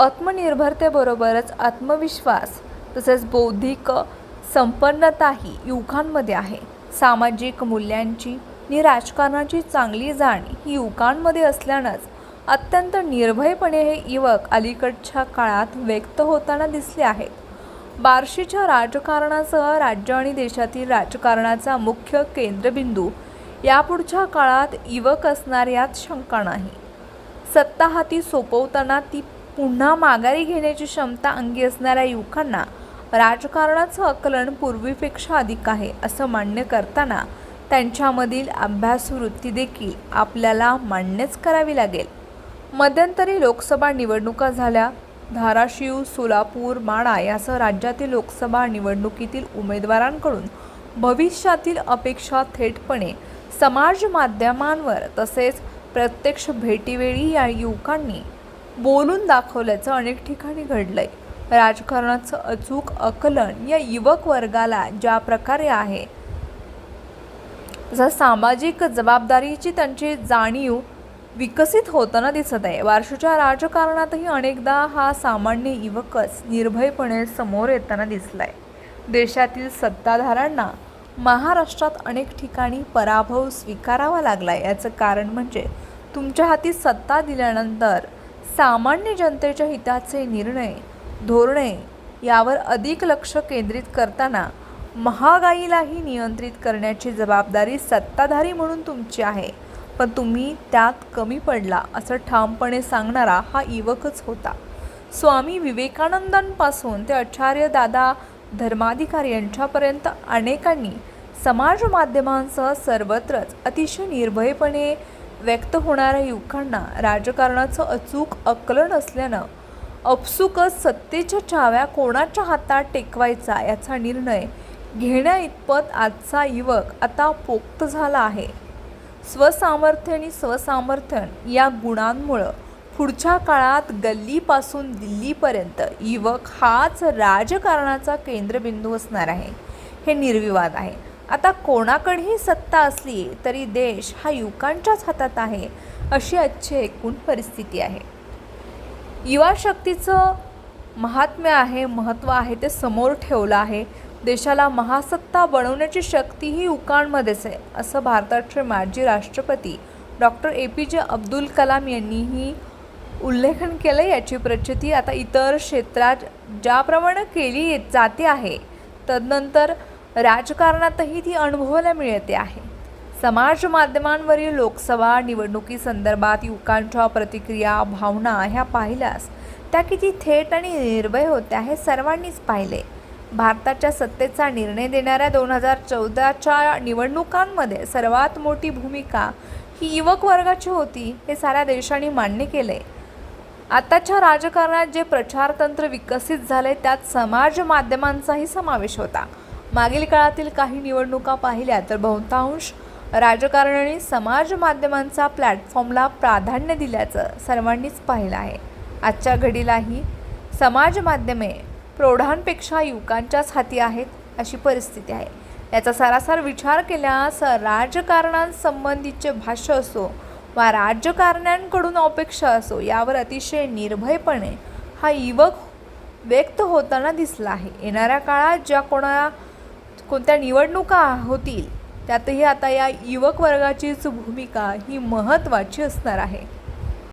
आत्मनिर्भरतेबरोबरच आत्मविश्वास तसेच बौद्धिक संपन्नताही युवकांमध्ये आहे. सामाजिक मूल्यांची आणि राजकारणाची चांगली जाण ही युवकांमध्ये असल्यानंच अत्यंत निर्भयपणे हे युवक अलीकडच्या काळात व्यक्त होताना दिसले आहेत. बार्शीच्या राजकारणासह राज्य आणि देशातील राजकारणाचा मुख्य केंद्रबिंदू यापुढच्या काळात युवक असणार यात शंका नाही. सत्ता हाती सोपवताना ती पुन्हा माघारी घेण्याची क्षमता अंगी असणाऱ्या युवकांना राजकारणाचं आकलन पूर्वीपेक्षा अधिक आहे असं मान्य करताना त्यांच्यामधील अभ्यासवृत्ती देखील आपल्याला मान्यच करावी लागेल. मध्यंतरी लोकसभा निवडणुका झाल्या. धाराशिव सोलापूर माढा यासह राज्यातील लोकसभा निवडणुकीतील उमेदवारांकडून भविष्यातील अपेक्षा थेटपणे समाज माध्यमांवर तसेच प्रत्यक्ष भेटीवेळी या युवकांनी बोलून दाखवल्याचं अनेक ठिकाणी घडलंय. राजकारणाचं अचूक आकलन या युवक वर्गाला ज्या प्रकारे आहे जसं सामाजिक जबाबदारीची त्यांची जाणीव विकसित होताना दिसत आहे. वारशूच्या राजकारणातही अनेकदा हा सामान्य युवकच निर्भयपणे समोर येताना दिसलाय. देशातील सत्ताधाऱ्यांना महाराष्ट्रात अनेक ठिकाणी पराभव स्वीकारावा लागलाय. याचं कारण म्हणजे तुमच्या हाती सत्ता दिल्यानंतर सामान्य जनतेच्या हिताचे निर्णय धोरणे यावर अधिक लक्ष केंद्रित करताना महागाईलाही नियंत्रित करण्याची जबाबदारी सत्ताधारी म्हणून तुमची आहे. पण तुम्ही त्यात कमी पडला असं ठामपणे सांगणारा हा युवकच होता. स्वामी विवेकानंदांपासून ते आचार्य दादा धर्माधिकारी यांच्यापर्यंत अनेकांनी समाज माध्यमांसह सर्वत्रच अतिशय निर्भयपणे व्यक्त होणाऱ्या युवकांना राजकारणाचं अचूक आकलन असल्यानं अपसुकच सत्तेच्या चाव्या कोणाच्या हातात टेकवायचा याचा निर्णय घेण्या इतपत आजचा युवक आता पोक्त झाला आहे. स्वसामर्थ्य आणि स्वसामर्थ्यन या गुणांमुळं पुढच्या काळात गल्लीपासून दिल्लीपर्यंत युवक हाच राजकारणाचा केंद्रबिंदू असणार आहे हे निर्विवाद आहे. आता कोणाकडेही सत्ता असली तरी देश हा युवकांच्याच हातात आहे अशी आजची एकूण परिस्थिती आहे. युवा शक्तीचं महात्म्य आहे महत्त्व आहे ते समोर ठेवलं आहे. देशाला महासत्ता बनवण्याची शक्ती ही युवकांमध्येच आहे असं भारताचे माजी राष्ट्रपती डॉक्टर ए पी जे अब्दुल कलाम यांनीही उल्लेखन केलं याची प्रचिती. आता इतर क्षेत्रात ज्याप्रमाणे केली जाते आहे तदनंतर राजकारणातही ती अनुभवायला मिळते आहे. समाज माध्यमांवरील लोकसभा निवडणुकीसंदर्भात युवकांच्या प्रतिक्रिया भावना ह्या पाहिल्यास त्या किती थेट आणि निर्भय होत्या हे सर्वांनीच पाहिले. भारताच्या सत्तेचा निर्णय देणाऱ्या दोन हजार चौदाच्या निवडणुकांमध्ये सर्वात मोठी भूमिका ही युवक वर्गाची होती हे साऱ्या देशाने मान्य केले. आताच्या राजकारणात जे प्रचारतंत्र विकसित झाले त्यात समाज माध्यमांचाही समावेश होता. मागील काळातील काही निवडणुका पाहिल्या तर बहुतांश राजकारण्यांनी समाज माध्यमांचा प्लॅटफॉर्मला प्राधान्य दिल्याचं सर्वांनीच पाहिलं आहे. आजच्या घडीलाही समाज माध्यमे प्रौढांपेक्षा युवकांच्याच हाती आहेत अशी परिस्थिती आहे. याचा सरासर विचार केल्यास राजकारणांसंबंधीचे भाष्य असो वा राजकारण्यांकडून अपेक्षा असो यावर अतिशय निर्भयपणे हा युवक व्यक्त होताना दिसला आहे. येणाऱ्या काळात ज्या कोणा कोणत्या निवडणुका होतील? त्यातही आता या युवक वर्गाचीच भूमिका ही महत्त्वाची असणार आहे.